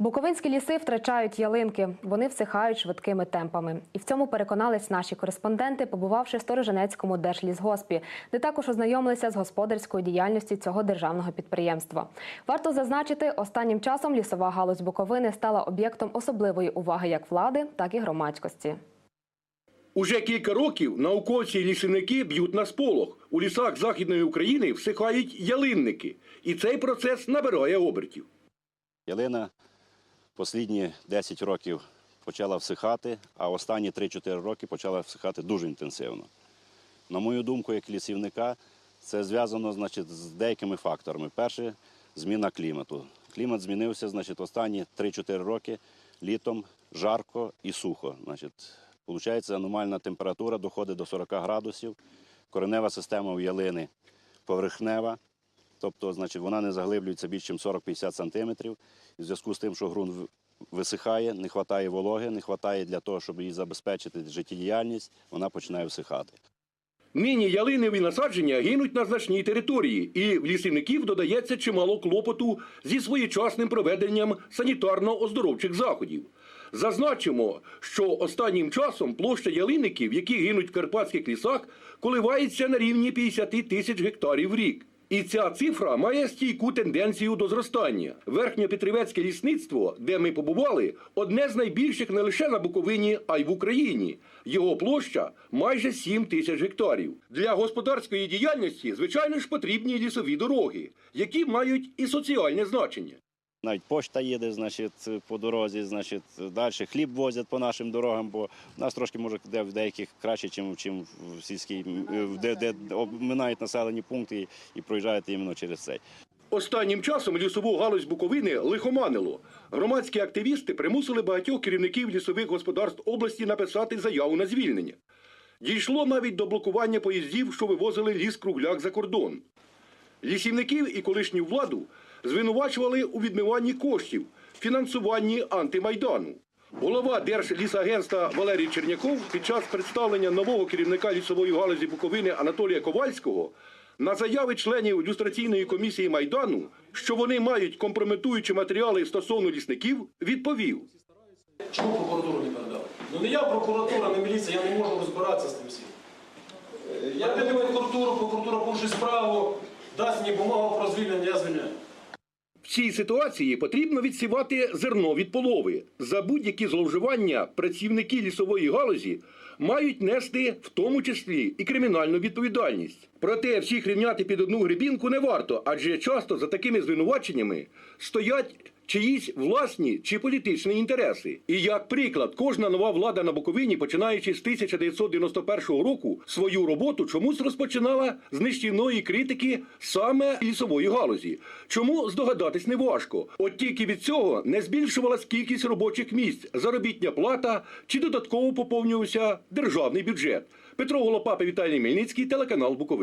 Буковинські ліси втрачають ялинки. Вони всихають швидкими темпами. І в цьому переконались наші кореспонденти, побувавши в Стороженецькому держлісгоспі, де також ознайомилися з господарською діяльністю цього державного підприємства. Варто зазначити, останнім часом лісова галузь Буковини стала об'єктом особливої уваги як влади, так і громадськості. Уже кілька років науковці і лісівники б'ють на сполох. У лісах Західної України всихають ялинники. І цей процес набирає обертів. Ялина останні 10 років почала всихати, а останні 3-4 роки почала всихати дуже інтенсивно. На мою думку, як лісівника, це зв'язано значить, з деякими факторами. Перше зміна клімату. Клімат змінився значить, останні 3-4 роки літом жарко і сухо. Значить, Получається, аномальна температура доходить до 40 градусів. Коренева система у ялини поверхнева, Тобто, значить, вона не заглиблюється більше, ніж 40-50 сантиметрів. І в зв'язку з тим, що ґрунт висихає, не вистачає вологи, не вистачає для того, щоб її забезпечити життєдіяльність, вона починає всихати. Нині ялинові насадження гинуть на значній території, і в лісівників додається чимало клопоту зі своєчасним проведенням санітарно-оздоровчих заходів. Зазначимо, що останнім часом площа ялинників, які гинуть в карпатських лісах, коливається на рівні 50 тисяч гектарів в рік. І ця цифра має стійку тенденцію до зростання. Верхньопетрівецьке лісництво, де ми побували, одне з найбільших не лише на Буковині, а й в Україні. Його площа майже 7 тисяч гектарів. Для господарської діяльності, звичайно ж, потрібні лісові дороги, які мають і соціальне значення. Навіть пошта їде, значить, по дорозі, значить, далі хліб возять по нашим дорогам, бо в нас трошки може де в деяких краще, чим, чим в сільській, де, де обминають населені пункти і, і проїжджають іменно через цей. Останнім часом лісову галузь Буковини лихоманило. Громадські активісти примусили багатьох керівників лісових господарств області написати заяву на звільнення. Дійшло навіть до блокування поїздів, що вивозили ліс кругляк за кордон. Лісівників і колишню владу звинувачували у відмиванні коштів, фінансуванні антимайдану. Голова Держлісагентства Валерій Черняков під час представлення нового керівника лісової галузі Буковини Анатолія Ковальського на заяви членів люстраційної комісії Майдану, що вони мають компрометуючі матеріали стосовно лісників, відповів. Чому прокуратуру не передали? Ну не я прокуратура, не міліція, я не можу розбиратися з тим всім. Е, Я піду в прокуратуру, прокуратура порушить справу, дасть мені бумагу про звільнення, я звільняю. Цій ситуації потрібно відсівати зерно від полови. За будь-які зловживання працівники лісової галузі мають нести в тому числі і кримінальну відповідальність. Проте всіх рівняти під одну грибінку не варто, адже часто за такими звинуваченнями стоять чиїсь власні чи політичні інтереси. І як приклад, кожна нова влада на Буковині, починаючи з 1991 року, свою роботу чомусь розпочинала з нищівної критики саме лісової галузі. Чому здогадатись не важко? От тільки від цього не збільшувалась кількість робочих місць, заробітня плата чи додатково поповнювався державний бюджет. Петро Голопапа, Віталій Мельницький, телеканал Буковина.